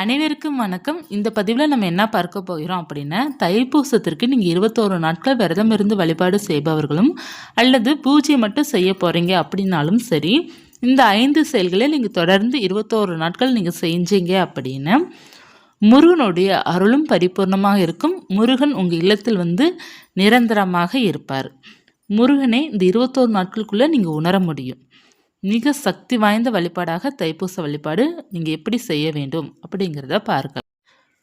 அனைவருக்கும் வணக்கம். இந்த பதிவில் நம்ம என்ன பார்க்க போகிறோம் அப்படின்னா தைப்பூசத்திற்கு நீங்கள் இருபத்தோரு நாட்கள் விரதம் இருந்து வழிபாடு செய்பவர்களும் அல்லது பூஜை மட்டும் செய்ய போகிறீங்க அப்படின்னாலும் சரி இந்த ஐந்து செயல்களை நீங்கள் தொடர்ந்து இருபத்தோரு நாட்கள் நீங்கள் செஞ்சீங்க அப்படின்னா முருகனுடைய அருளும் பரிபூர்ணமாக இருக்கும். முருகன் உங்கள் இல்லத்தில் வந்து நிரந்தரமாக இருப்பார். முருகனை இந்த இருபத்தோரு நாட்களுக்குள்ளே நீங்கள் உணர முடியும். மிக சக்தி வாய்ந்த வழிபாடாக தைப்பூச வழிபாடு நீங்கள் எப்படி செய்ய வேண்டும் அப்படிங்கிறத பார்க்கலாம்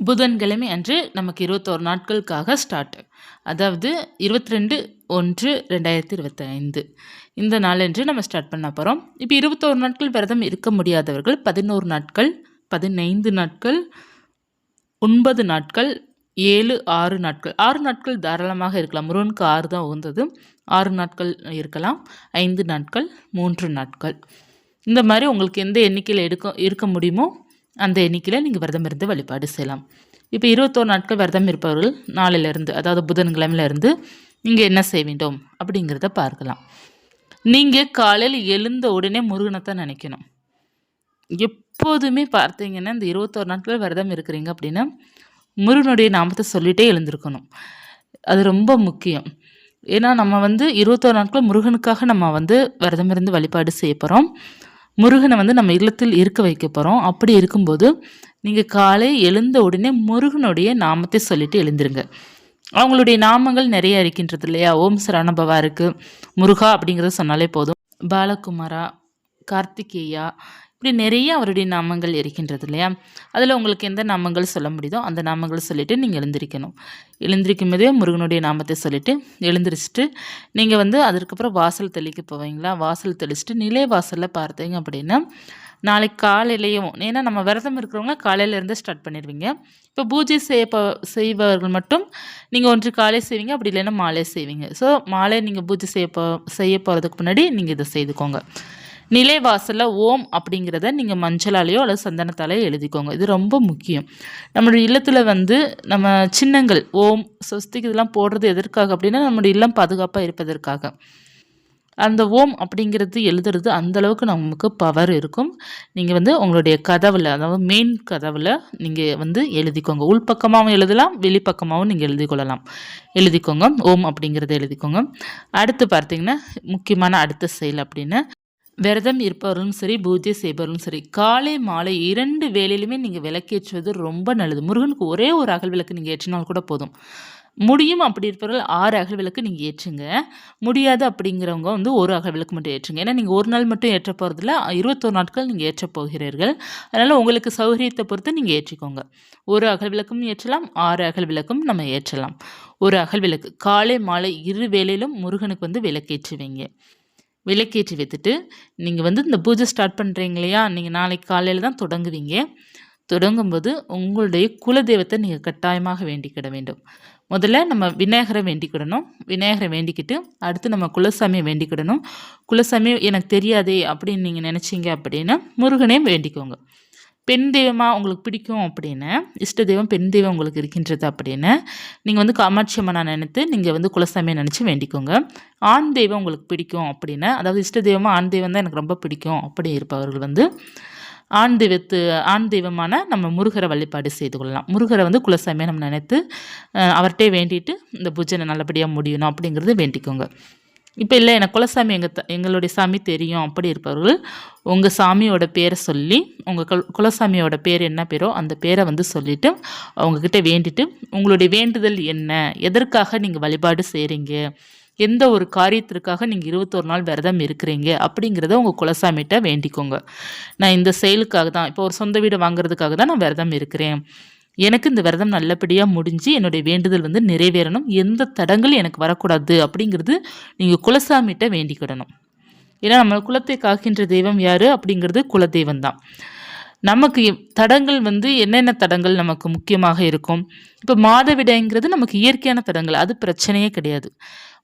புதன்கிழமை அன்று நமக்கு இருபத்தோரு நாட்களுக்காக ஸ்டார்ட் அதாவது இருபத்தி ரெண்டு ஒன்று ரெண்டாயிரத்தி இருபத்தி ஐந்து இந்த நாளன்று நம்ம ஸ்டார்ட் பண்ண போகிறோம் இப்போ இருபத்தோரு நாட்கள் விரதம் இருக்க முடியாதவர்கள் பதினோரு நாட்கள் பதினைந்து நாட்கள் ஒன்பது நாட்கள் ஏழு ஆறு நாட்கள். ஆறு நாட்கள் தாராளமாக இருக்கலாம். முருகனுக்கு ஆறு தான் உகந்தது. ஆறு நாட்கள் இருக்கலாம். ஐந்து நாட்கள் மூன்று நாட்கள். இந்த மாதிரி உங்களுக்கு எந்த எண்ணிக்கையில் எடுக்க இருக்க முடியுமோ அந்த எண்ணிக்கையில் நீங்கள் விரதம் இருந்து வழிபாடு செய்யலாம். இப்போ இருபத்தோரு நாட்கள் விரதம் இருப்பவர்கள் நாளிலிருந்து அதாவது புதன்கிழமையிலேருந்து நீங்கள் என்ன செய்ய வேண்டும் அப்படிங்கிறத பார்க்கலாம். நீங்கள் காலையில் எழுந்த உடனே முருகனை தான் நினைக்கணும். எப்போதுமே பார்த்தீங்கன்னா இந்த இருபத்தோரு நாட்கள் விரதம் இருக்கிறீங்க அப்படின்னா முருகனுடைய நாமத்தை சொல்லிகிட்டே எழுந்திருக்கணும். அது ரொம்ப முக்கியம். ஏன்னா நம்ம வந்து இருபத்தோரு நாட்கள் முருகனுக்காக நம்ம வந்து விரதம் இருந்து வழிபாடு செய்ய போகிறோம் முருகனை வந்து நம்ம இல்லத்தில் இருக்க வைக்க போகிறோம் அப்படி இருக்கும்போது நீங்கள் காலை எழுந்த உடனே முருகனுடைய நாமத்தை சொல்லிட்டு எழுந்திருங்க. அவங்களுடைய நாமங்கள் நிறைய இருக்கின்றது இல்லையா? ஓம் சரணபவா இருக்குது முருகா அப்படிங்கிறத சொன்னாலே போதும். பாலகுமாரா கார்த்திகேயா இப்படி நிறைய அவருடைய நாமங்கள் இருக்கின்றது இல்லையா? அதில் உங்களுக்கு எந்த நாமங்கள் சொல்ல முடியுதோ அந்த நாமங்கள் சொல்லிவிட்டு நீங்கள் எழுந்திருக்கணும். எழுந்திருக்கும் போதே முருகனுடைய நாமத்தை சொல்லிவிட்டு எழுந்திரிச்சிட்டு நீங்கள் வந்து அதுக்கப்புறம் வாசல் தெளிக்க போவீங்களா? வாசல் தெளிச்சுட்டு நிலை வாசலில் பார்த்தீங்க அப்படின்னா நாளைக்கு காலையிலையும் ஏன்னா நம்ம விரதம் இருக்கிறவங்க காலையிலேருந்து ஸ்டார்ட் பண்ணிடுவீங்க. இப்போ பூஜை செய்ய செய்பவர்கள் மட்டும் நீங்கள் ஒன்று காலை செய்வீங்க அப்படி இல்லைன்னா மாலை செய்வீங்க. ஸோ மாலை நீங்கள் பூஜை செய்ய போ செய்ய போகிறதுக்கு முன்னாடி நீங்கள் இதை செய்துக்கோங்க. நிலைவாசலில் ஓம் அப்படிங்கிறத நீங்கள் மஞ்சளாலேயோ அல்லது சந்தனத்தாலேயோ எழுதிக்கோங்க. இது ரொம்ப முக்கியம். நம்மளுடைய இல்லத்தில் வந்து நம்ம சின்னங்கள் ஓம் சொஸ்திக்கு இதெல்லாம் போடுறது எதற்காக அப்படின்னா நம்மளுடைய இல்லம் பாதுகாப்பாக இருப்பதற்காக. அந்த ஓம் அப்படிங்கிறது எழுதுறது அந்தளவுக்கு நமக்கு பவர் இருக்கும். நீங்கள் வந்து உங்களுடைய கதவில் அதாவது மெயின் கதவில் நீங்கள் வந்து எழுதிக்கோங்க. உள்பக்கமாகவும் எழுதலாம் வெளிப்பக்கமாகவும் நீங்கள் எழுதிக்கொள்ளலாம். எழுதிக்கோங்க. ஓம் அப்படிங்கிறத எழுதிக்கோங்க. அடுத்து பார்த்தீங்கன்னா முக்கியமான அடுத்த செயல் அப்படின்னு விரதம் இருப்பவர்களும் சரி பூஜை செய்பவர்களும் சரி காலை மாலை இரண்டு வேலையிலுமே நீங்கள் விளக்கேற்றுவது ரொம்ப நல்லது. முருகனுக்கு ஒரே ஒரு அகல் விளக்கு நீங்கள் ஏற்றினால் கூட போதும். முடியும் அப்படி இருப்பவர்கள் ஆறு அகல் விளக்கு நீங்கள் ஏற்றுங்க. முடியாது அப்படிங்கிறவங்க வந்து ஒரு அகல் விளக்கு மட்டும் ஏற்றுங்க. ஏன்னா நீங்கள் ஒரு நாள் மட்டும் ஏற்ற போகிறதில்ல இருபத்தோரு நாட்கள் நீங்கள் ஏற்ற போகிறீர்கள். அதனால் உங்களுக்கு சௌகரியத்தை பொறுத்து நீங்கள் ஏற்றிக்கோங்க. ஒரு அகல் விளக்கும் ஏற்றலாம் ஆறு அகல் விளக்கும் நம்ம ஏற்றலாம். ஒரு அகல் விளக்கு காலை மாலை இரு வேலையிலும் முருகனுக்கு வந்து விளக்கேற்றுவீங்க. விளக்கேற்றி வைத்துட்டு நீங்கள் வந்து இந்த பூஜை ஸ்டார்ட் பண்ணுறீங்க இல்லையா? நீங்கள் நாளைக்கு காலையில் தான் தொடங்குவீங்க. தொடங்கும்போது உங்களுடைய குலதெய்வத்தை நீங்கள் கட்டாயமாக வேண்டிக்கிட வேண்டும். முதல்ல நம்ம விநாயகரை வேண்டிக்கிடணும். விநாயகரை வேண்டிக்கிட்டு அடுத்து நம்ம குலசாமியை வேண்டிக்கிடணும். குலசாமி எனக்கு தெரியாதே அப்படின்னு நீங்கள் நினச்சிங்க அப்படின்னா முருகனையும் வேண்டிக்கோங்க. பெண் தெய்வமாக உங்களுக்கு பிடிக்கும் அப்படின்னு இஷ்ட தெய்வம் பெண் தெய்வம் உங்களுக்கு இருக்கின்றது அப்படின்னு நீங்கள் வந்து காமாட்சி அம்மனை நினைத்து நீங்கள் வந்து குலசாமியை நினச்சி வேண்டிக்கோங்க. ஆண் தெய்வம் உங்களுக்கு பிடிக்கும் அப்படின்னு அதாவது இஷ்ட தெய்வமாக ஆண் தெய்வம் தான் எனக்கு ரொம்ப பிடிக்கும் அப்படி இருப்பவர்கள் வந்து ஆண் தெய்வத்து ஆண் தெய்வமான நம்ம முருகரை வழிபாடு செய்து கொள்ளலாம். முருகரை வந்து குலசாமியை நம்ம நினைத்து அவர்கிட்டே வேண்டிட்டு இந்த பூஜனை நல்லபடியாக முடியணும் அப்படிங்கிறது வேண்டிக்கோங்க. இப்போ இல்லை எனக்கு குலசாமி எங்கள் த எங்களுடைய சாமி தெரியும் அப்படி இருப்பவர்கள் உங்கள் சாமியோட பேரை சொல்லி உங்கள் குல குலசாமியோட பேர் என்ன பேரோ அந்த பேரை வந்து சொல்லிவிட்டு அவங்கக்கிட்ட வேண்டிட்டு உங்களுடைய வேண்டுதல் என்ன? எதற்காக நீங்கள் வழிபாடு செய்கிறீங்க எந்த ஒரு காரியத்திற்காக நீங்கள் இருபத்தொரு நாள் விரதம் இருக்கிறீங்க? அப்படிங்கிறத உங்கள் குலசாமிகிட்ட வேண்டிக்கோங்க. நான் இந்த செயலுக்காக தான் இப்போ ஒரு சொந்த வீடு வாங்குறதுக்காக தான் நான் விரதம் இருக்கிறேன். எனக்கு இந்த விரதம் நல்லபடியாக முடிஞ்சு என்னுடைய வேண்டுதல் வந்து நிறைவேறணும். எந்த தடங்கள் எனக்கு வரக்கூடாது அப்படிங்கிறது நீங்கள் குலசாமிகிட்ட வேண்டிக்கிடணும். ஏன்னா நம்ம குலத்தை காக்கின்ற தெய்வம் யார் அப்படிங்கிறது குலதெய்வம் தான். நமக்கு தடங்கள் வந்து என்னென்ன தடங்கள் நமக்கு முக்கியமாக இருக்கும்? இப்போ மாதவிடைங்கிறது நமக்கு இயற்கையான தடங்கள் அது பிரச்சனையே கிடையாது.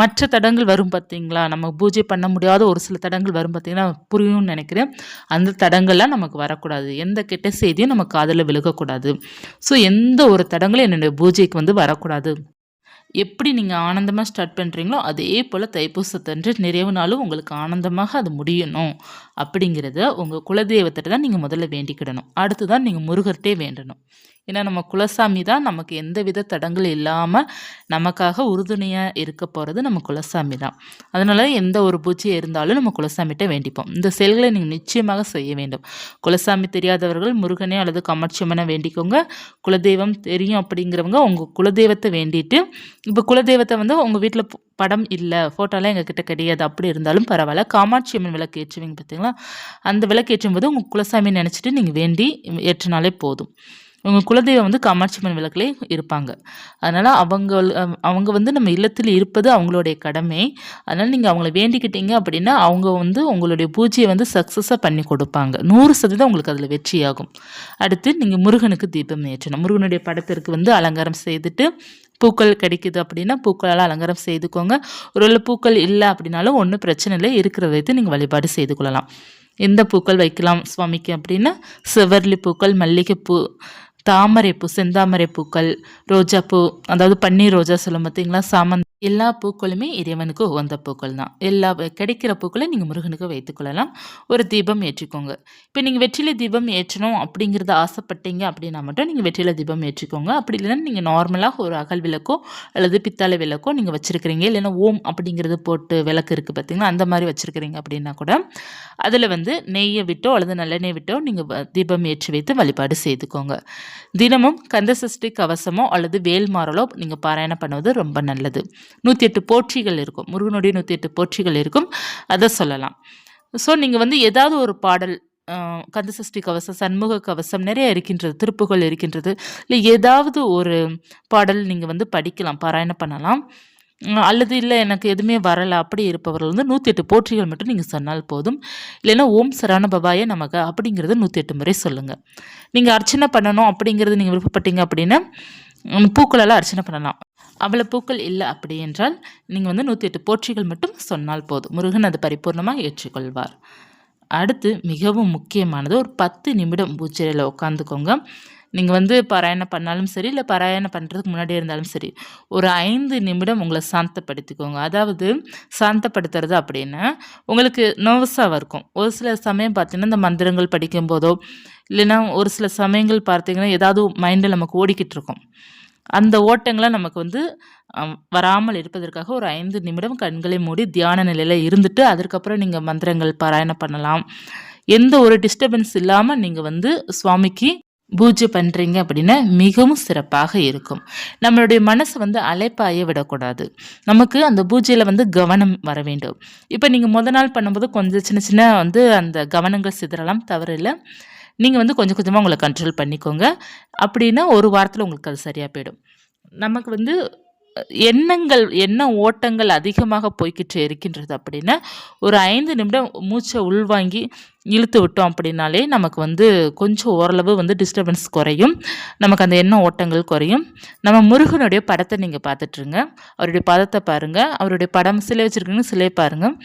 மற்ற தடங்கள் வரும் பார்த்தீங்களா நம்ம பூஜை பண்ண முடியாத ஒரு சில தடங்கள் வரும் பார்த்தீங்கன்னா புரியும்னு நினைக்கிறேன். அந்த தடங்கள்லாம் நமக்கு வரக்கூடாது. எந்த கெட்ட செய்தியும் நம்ம காதில் விழுகக்கூடாது. ஸோ எந்த ஒரு தடங்களும் என்னுடைய பூஜைக்கு வந்து வரக்கூடாது. எப்படி நீங்கள் ஆனந்தமாக ஸ்டார்ட் பண்ணுறீங்களோ அதே போல் தைப்பூசத்தன்று நிறைவு நாளும் உங்களுக்கு ஆனந்தமாக அது முடியணும். அப்படிங்கிறத உங்கள் குலதெய்வத்திட்ட தான் நீங்கள் முதல்ல வேண்டிக்கிடணும். அடுத்து தான் நீங்கள் முருகர்கிட்டே வேண்டணும். ஏன்னா நம்ம குலசாமி தான் நமக்கு எந்த வித தடங்கள் இல்லாமல் நமக்காக உறுதுணையாக இருக்க போகிறது நம்ம குலசாமி தான். அதனால் எந்த ஒரு பூஜையாக இருந்தாலும் நம்ம குலசாமிகிட்ட வேண்டிப்போம். இந்த செயல்களை நீங்கள் நிச்சயமாக செய்ய வேண்டும். குலசாமி தெரியாதவர்கள் முருகனே அல்லது காமாட்சியம்மனை வேண்டிக்கோங்க. குலதெய்வம் தெரியும் அப்படிங்கிறவங்க உங்கள் குலதெய்வத்தை வேண்டிட்டு இப்போ குலதெய்வத்தை வந்து உங்கள் வீட்டில் படம் இல்லை ஃபோட்டோலாம் எங்ககிட்ட கிடையாது அப்படி இருந்தாலும் பரவாயில்ல. காமாட்சி அம்மன் விளக்கு ஏற்றுவீங்க பார்த்தீங்களா அந்த விளக்கு ஏற்றும் போது உங்கள் குலசாமி நினச்சிட்டு நீங்கள் வேண்டி ஏற்றினாலே போதும். இவங்க குலதெய்வம் வந்து காமாட்சி அம்மன் இருப்பாங்க. அதனால் அவங்க அவங்க வந்து நம்ம இல்லத்தில் இருப்பது அவங்களுடைய கடமை. அதனால் நீங்கள் அவங்கள வேண்டிக்கிட்டீங்க அப்படின்னா அவங்க வந்து உங்களுடைய பூஜையை வந்து சக்ஸஸாக பண்ணி கொடுப்பாங்க. நூறு சதவீதம் உங்களுக்கு அதில் வெற்றியாகும். அடுத்து நீங்கள் முருகனுக்கு தீபம் ஏற்றணும். முருகனுடைய படத்திற்கு வந்து அலங்காரம் செய்துட்டு பூக்கள் கிடைக்குது அப்படின்னா பூக்களால் அலங்காரம் செய்துக்கோங்க. ஒருவேளை பூக்கள் இல்லை அப்படின்னாலும் ஒன்றும் பிரச்சனை இல்லை. இருக்கிறத வைத்து நீங்கள் வழிபாடு செய்து கொள்ளலாம். எந்த பூக்கள் வைக்கலாம் சுவாமிக்கு அப்படின்னா செவர்லி பூக்கள் மல்லிகைப்பூ தாமரைப்பூ செந்தாமரை பூக்கள் ரோஜாப்பூ அதாவது பன்னீர் ரோஜா சொல்லும் பார்த்தீங்களா சாமந்தி எல்லா பூக்களுமே இறைவனுக்கு உகந்த பூக்கள் தான். எல்லா கிடைக்கிற பூக்களை நீங்கள் முருகனுக்கு வைத்துக்கொள்ளலாம் ஒரு தீபம் ஏற்றிக்கோங்க. இப்போ நீங்கள் வெற்றிலை தீபம் ஏற்றணும் அப்படிங்கிறத ஆசைப்பட்டீங்க அப்படின்னா மட்டும் நீங்கள் வெற்றிலை தீபம் ஏற்றிக்கோங்க. அப்படி இல்லைன்னா நீங்கள் நார்மலாக ஒரு அகல் விளக்கோ அல்லது பித்தளை விளக்கோ நீங்கள் வச்சுருக்கிறீங்க. இல்லைன்னா ஓம் அப்படிங்கிறது போட்டு விளக்கு இருக்குது பார்த்தீங்களா அந்த மாதிரி வச்சுருக்கிறீங்க அப்படின்னா கூட அதில் வந்து நெய்யை விட்டோ அல்லது நல்லெண்ணெய் விட்டோ நீங்கள் தீபம் ஏற்றி வைத்து வழிபாடு செய்துக்கோங்க. தினமும் கந்தசஷ்டி கவசமோ அல்லது வேல்மாறலோ நீங்கள் பாராயணம் பண்ணுவது ரொம்ப நல்லது. நூற்றி எட்டு போற்றிகள் இருக்கும். முருகனுடைய நூற்றி எட்டு போற்றிகள் இருக்கும். அதை சொல்லலாம். ஸோ நீங்கள் வந்து ஏதாவது ஒரு பாடல் கந்தசஷ்டி கவசம் சண்முக கவசம் நிறைய இருக்கின்றது திருப்புகள் இருக்கின்றது. இல்லை ஏதாவது ஒரு பாடல் நீங்கள் வந்து படிக்கலாம் பாராயணம் பண்ணலாம். அல்லது இல்லை எனக்கு எதுவுமே வரலை அப்படி இருப்பவர்கள் வந்து நூற்றி எட்டு போற்றிகள் மட்டும் நீங்கள் சொன்னால் போதும். இல்லைன்னா ஓம் சரண பபாய நமக்கு அப்படிங்கிறது நூற்றி எட்டு முறை சொல்லுங்கள் நீங்கள் அர்ச்சனை பண்ணணும் அப்படிங்கிறது நீங்கள் விருப்பப்பட்டீங்க அப்படின்னா பூக்களெல்லாம் அர்ச்சனை பண்ணலாம். அவ்வளோ பூக்கள் இல்லை அப்படி என்றால் நீங்கள் வந்து நூற்றி எட்டு போற்றிகள் மட்டும் சொன்னால் போதும். முருகன் அது பரிபூர்ணமாக ஏற்றுக்கொள்வார். அடுத்து மிகவும் முக்கியமானது ஒரு பத்து நிமிடம் பூச்செடியில் உட்காந்துக்கோங்க நீங்கள் வந்து பாராயணம் பண்ணாலும் சரி இல்லை பாராயணம் பண்ணுறதுக்கு முன்னாடியே இருந்தாலும் சரி ஒரு ஐந்து நிமிடம் உங்களை சாந்தப்படுத்திக்கோங்க. அதாவது சாந்தப்படுத்துறது அப்படின்னா. உங்களுக்கு நர்வஸாக இருக்கும் ஒரு சில சமயம் பார்த்தீங்கன்னா இந்த மந்திரங்கள் படிக்கும் போதோ இல்லைன்னா ஒரு சில சமயங்கள் பார்த்தீங்கன்னா ஏதாவது மைண்டில் நமக்கு ஓடிக்கிட்டு இருக்கும். அந்த ஓட்டங்களை நமக்கு வந்து வராமல் இருப்பதற்காக ஒரு ஐந்து நிமிடம் கண்களை மூடி தியான நிலையில் இருந்துட்டு அதுக்கப்புறம் நீங்கள் மந்திரங்கள் பாராயணம் பண்ணலாம். எந்த ஒரு டிஸ்டர்பன்ஸ் இல்லாமல் நீங்கள் வந்து சுவாமிக்கு பூஜை பண்ணுறீங்க அப்படின்னா மிகவும் சிறப்பாக இருக்கும். நம்மளுடைய மனசு வந்து அலைப்பாய விடக்கூடாது. நமக்கு அந்த பூஜையில் வந்து கவனம் வர வேண்டும். இப்போ நீங்கள் முத நாள் பண்ணும்போது கொஞ்சம் சின்ன சின்ன வந்து அந்த கவனங்கள் சிதறலாம் தவறில்லை நீங்கள் வந்து கொஞ்சம் கொஞ்சமாக உங்களை கண்ட்ரோல் பண்ணிக்கோங்க. அப்படின்னா ஒரு வாரத்தில் உங்களுக்கு அது சரியாக போயிடும். நமக்கு வந்து எண்ணங்கள் எண்ண ஓட்டங்கள் அதிகமாக போய்கிட்டு இருக்கின்றது அப்படின்னா ஒரு ஐந்து நிமிடம் மூச்சை உள்வாங்கி இழுத்து விட்டோம் அப்படின்னாலே நமக்கு வந்து கொஞ்சம் ஓரளவு வந்து டிஸ்டர்பன்ஸ் குறையும். நமக்கு அந்த எண்ண ஓட்டங்கள் குறையும். நம்ம முருகனுடைய படத்தை நீங்கள் பார்த்துட்ருங்க அவருடைய படத்தை பாருங்கள் அவருடைய படம் சிலை வச்சுருக்கீங்க சிலை பாருங்கள்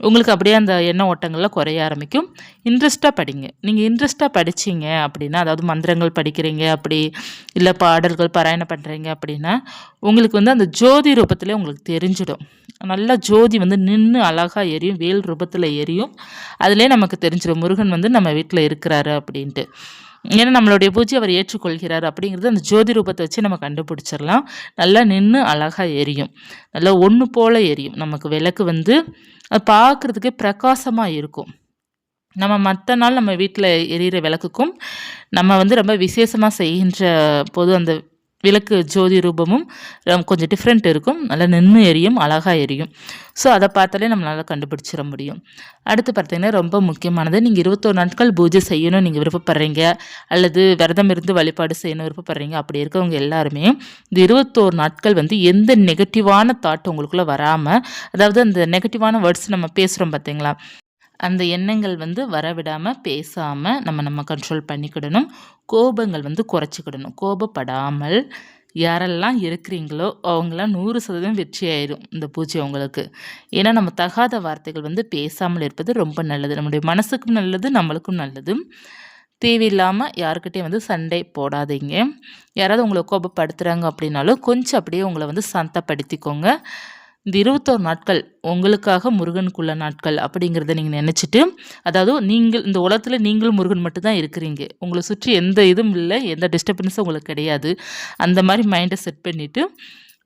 உங்களுக்கு அப்படியே அந்த எண்ண ஓட்டங்கள்லாம் குறைய ஆரம்பிக்கும். இன்ட்ரெஸ்ட்டாக படிங்க. நீங்கள் இன்ட்ரெஸ்ட்டாக படிச்சிங்க அப்படின்னா அதாவது மந்திரங்கள் படிக்கிறீங்க அப்படி இல்லை பாடல்கள் பாராயணம் பண்ணுறீங்க அப்படின்னா உங்களுக்கு வந்து அந்த ஜோதி ரூபத்திலே உங்களுக்கு தெரிஞ்சிடும். நல்லா ஜோதி வந்து நின்று அழகாக எரியும் வேல் ரூபத்தில் எரியும். அதிலே நமக்கு தெரிஞ்சிடும். முருகன் வந்து நம்ம வீட்டில் இருக்கிறாரு அப்படின்ட்டு. ஏன்னா நம்மளுடைய பூஜை அவர் ஏற்றுக்கொள்கிறார் அப்படிங்கிறது அந்த ஜோதி ரூபத்தை வச்சு நம்ம கண்டுபிடிச்சிடலாம். நல்லா நின்று அழகாக எரியும். நல்லா ஒன்று போல் எரியும். நமக்கு விளக்கு வந்து அது பார்க்குறதுக்கே பிரகாசமாக இருக்கும். நம்ம மற்ற நாள் நம்ம வீட்டில் எரியிற விளக்குக்கும் நம்ம வந்து ரொம்ப விசேஷமாக செய்கின்ற போது அந்த விளக்கு ஜோதி ரூபமும் கொஞ்சம் டிஃப்ரெண்ட் இருக்கும். நல்லா நின்று எரியும் அழகாக எரியும். ஸோ அதை பார்த்தாலே நம்மளால் கண்டுபிடிச்சிட முடியும். அடுத்து பார்த்தீங்கன்னா ரொம்ப முக்கியமானது நீங்கள் இருபத்தோரு நாட்கள் பூஜை செய்யணும் நீங்கள் விருப்பப்படுறீங்க அல்லது விரதம் இருந்து வழிபாடு செய்யணும் விருப்பப்படுறீங்க அப்படி இருக்கவங்க எல்லாருமே இந்த இருபத்தோரு நாட்கள் வந்து எந்த நெகட்டிவான தாட் உங்களுக்குள்ளே வராமல் அதாவது அந்த நெகட்டிவான வேர்ட்ஸ் நம்ம பேசுகிறோம் பார்த்தீங்களா அந்த எண்ணங்கள் வந்து வரவிடாமல் பேசாமல் நம்ம நம்ம கண்ட்ரோல் பண்ணிக்கிடணும். கோபங்கள் வந்து குறைச்சிக்கிடணும். கோபப்படாமல் யாரெல்லாம் இருக்கிறீங்களோ அவங்களாம் நூறு சதவீதம் வெற்றி ஆயிடும் இந்த பூஜை உங்களுக்கு. ஏன்னா நம்ம தகாத வார்த்தைகள் வந்து பேசாமல் இருப்பது ரொம்ப நல்லது. நம்முடைய மனசுக்கும் நல்லது நம்மளுக்கும் நல்லது. தேவையில்லாமல் யாருக்கிட்டையும் வந்து சண்டை போடாதீங்க. யாராவது உங்களை கோபப்படுத்துகிறாங்க அப்படின்னாலும் கொஞ்சம் அப்படியே உங்களை வந்து சந்தப்படுத்திக்கோங்க. இந்த இருபத்தோரு நாட்கள் உங்களுக்காக முருகனுக்குள்ள நாட்கள் அப்படிங்கிறத நீங்கள் நினச்சிட்டு அதாவது நீங்கள் இந்த உலகத்தில் நீங்களும் முருகன் மட்டும்தான் இருக்கிறீங்க. உங்களை சுற்றி எந்த இதுவும் இல்லை எந்த டிஸ்டர்பன்ஸும் உங்களுக்கு கிடையாது. அந்த மாதிரி மைண்டை செட் பண்ணிவிட்டு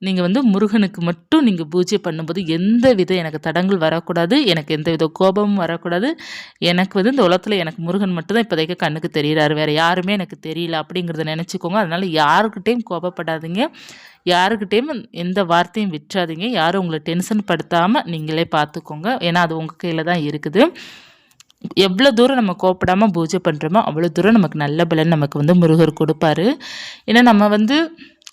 நீங்கள் வந்து முருகனுக்கு மட்டும் நீங்கள் பூஜை பண்ணும்போது எந்த வித எனக்கு தடங்கள் வரக்கூடாது எனக்கு எந்த வித கோபமும் வரக்கூடாது. எனக்கு வந்து இந்த உலகத்தில் எனக்கு முருகன் மட்டும்தான் இப்போதைக்கு கண்ணுக்கு தெரிகிறாரு வேறு யாருமே எனக்கு தெரியல அப்படிங்கிறத நினச்சிக்கோங்க. அதனால் யாருக்கிட்டேயும் கோபப்படாதீங்க. யாருக்கிட்டேயும் எந்த வார்த்தையும் விற்றாதீங்க யாரும் உங்களை டென்ஷன் படுத்தாமல் நீங்களே பார்த்துக்கோங்க. ஏன்னா அது உங்கள் கையில் தான் இருக்குது. எவ்வளோ தூரம் நம்ம கோப்படாமல் பூஜை பண்ணுறோமோ அவ்வளோ தூரம் நமக்கு நல்ல பலன் நமக்கு வந்து முருகர் கொடுப்பாரு. ஏன்னா நம்ம வந்து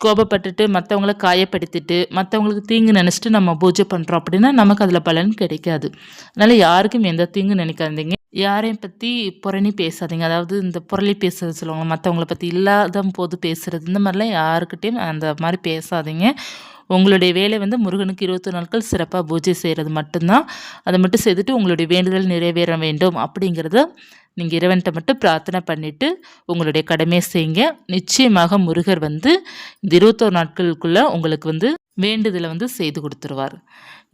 கோபப்பட்டுட்டு மற்றவங்கள காயப்படுத்திட்டு மற்றவங்களுக்கு தீங்கு நினச்சிட்டு நம்ம பூஜை பண்ணுறோம் அப்படின்னா நமக்கு அதில் பலன் கிடைக்காது. அதனால் யாருக்கும் எந்த தீங்கு நினைக்காதீங்க. யாரையும் பற்றி புரணி பேசாதீங்க. அதாவது இந்த புரளி பேசுறது சொல்லுவாங்க மற்றவங்கள பற்றி இல்லாத போது பேசுகிறது இந்த மாதிரிலாம் யாருக்கிட்டேயும் அந்த மாதிரி பேசாதீங்க. உங்களுடைய வேலை வந்து முருகனுக்கு இருபத்தி நாட்கள் சிறப்பாக பூஜை செய்கிறது மட்டும்தான். அதை மட்டும் செய்துட்டு உங்களுடைய வேண்டுதல் நிறைவேற வேண்டும் அப்படிங்கிறத நீங்கள் இறைவன்கிட்ட மட்டும் பிரார்த்தனை பண்ணிவிட்டு உங்களுடைய கடமையை செய்யுங்க. நிச்சயமாக முருகர் வந்து இந்த இருபத்தோரு நாட்களுக்குள்ளே உங்களுக்கு வந்து வேண்டுதலை வந்து செய்து கொடுத்துருவார்.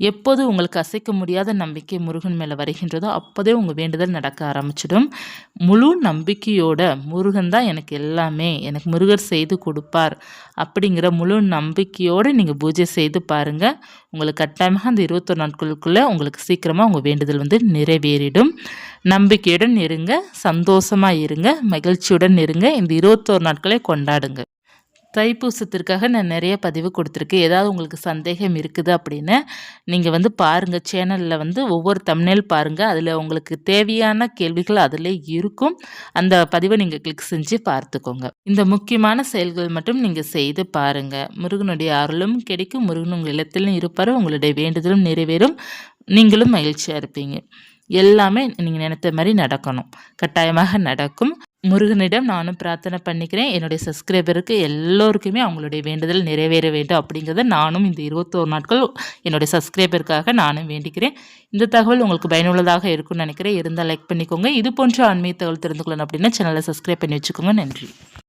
எப்போது உங்களுக்கு அசைக்க முடியாத நம்பிக்கை முருகன் மேலே வருகின்றதோ அப்போதே உங்கள் வேண்டுதல் நடக்க ஆரம்பிச்சிடும். முழு நம்பிக்கையோட முருகன் தான் எனக்கு எல்லாமே எனக்கு முருகர் செய்து கொடுப்பார் அப்படிங்கிற முழு நம்பிக்கையோடு நீங்கள் பூஜை செய்து பாருங்கள் உங்களுக்கு கட்டாயமாக அந்த இருபத்தொரு நாட்களுக்குள்ளே உங்களுக்கு சீக்கிரமாக உங்கள் வேண்டுதல் வந்து நிறைவேறிடும். நம்பிக்கையுடன் இருங்க சந்தோஷமாக இருங்க மகிழ்ச்சியுடன் இருங்க இந்த இருபத்தோரு நாட்களை கொண்டாடுங்க. தைப்பூசத்திற்காக நான் நிறைய பதிவு கொடுத்துருக்கேன் ஏதாவது உங்களுக்கு சந்தேகம் இருக்குது அப்படின்னு நீங்கள் வந்து பாருங்கள் சேனலில் வந்து ஒவ்வொரு தமிழ் பாருங்கள் அதில் உங்களுக்கு தேவையான கேள்விகள் அதில் இருக்கும். அந்த பதிவை நீங்கள் கிளிக் செஞ்சு பார்த்துக்கோங்க. இந்த முக்கியமான செயல்கள் மட்டும் நீங்கள் செய்து பாருங்கள் முருகனுடைய அருளும் கிடைக்கும். முருகன் உங்கள் இல்லத்திலும் இருப்பார். உங்களுடைய வேண்டுதலும் நிறைவேறும். நீங்களும் மகிழ்ச்சியாக இருப்பீங்க. எல்லாமே நீங்கள் நினைத்த மாதிரி நடக்கணும். கட்டாயமாக நடக்கும். முருகனிடம் நானும் பிரார்த்தனை பண்ணிக்கிறேன். என்னுடைய சப்ஸ்கிரைபருக்கு எல்லோருக்குமே அவங்களுடைய வேண்டுதல் நிறைவேற வேண்டும் அப்படிங்கிறத நானும் இந்த இருபத்தோரு நாட்கள் என்னுடைய சப்ஸ்கிரைபருக்காக நானும் வேண்டிக்கிறேன். இந்த தகவல் உங்களுக்கு பயனுள்ளதாக இருக்கும்னு நினைக்கிறேன். இருந்தால் லைக் பண்ணிக்கோங்க. இது போன்ற ஆன்மீக தகவல் தெரிந்து கொள்ளணும் அப்படின்னா சேனலை சப்ஸ்கிரைப் பண்ணி வச்சுக்கோங்க. நன்றி.